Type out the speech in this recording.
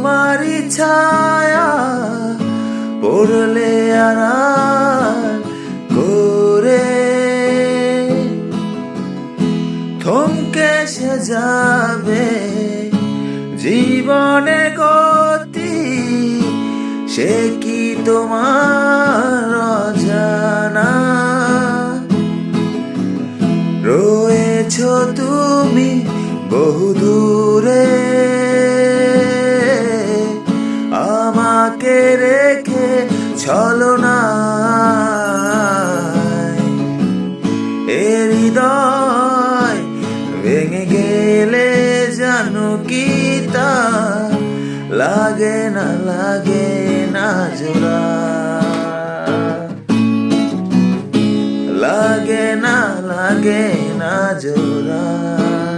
তোমারই ছায়া পড়লে আর করে। থমকে সে যাবে জীবনে গতি, সে কি তোমার জানা রয়েছ তুমি বহুদূর আমাকে রেখে চলো না। এ হৃদয় ভেঙে গেলে জানো কি তা? লাগে না লাগে না জোড়া। লাগে না লাগে না জোড়া।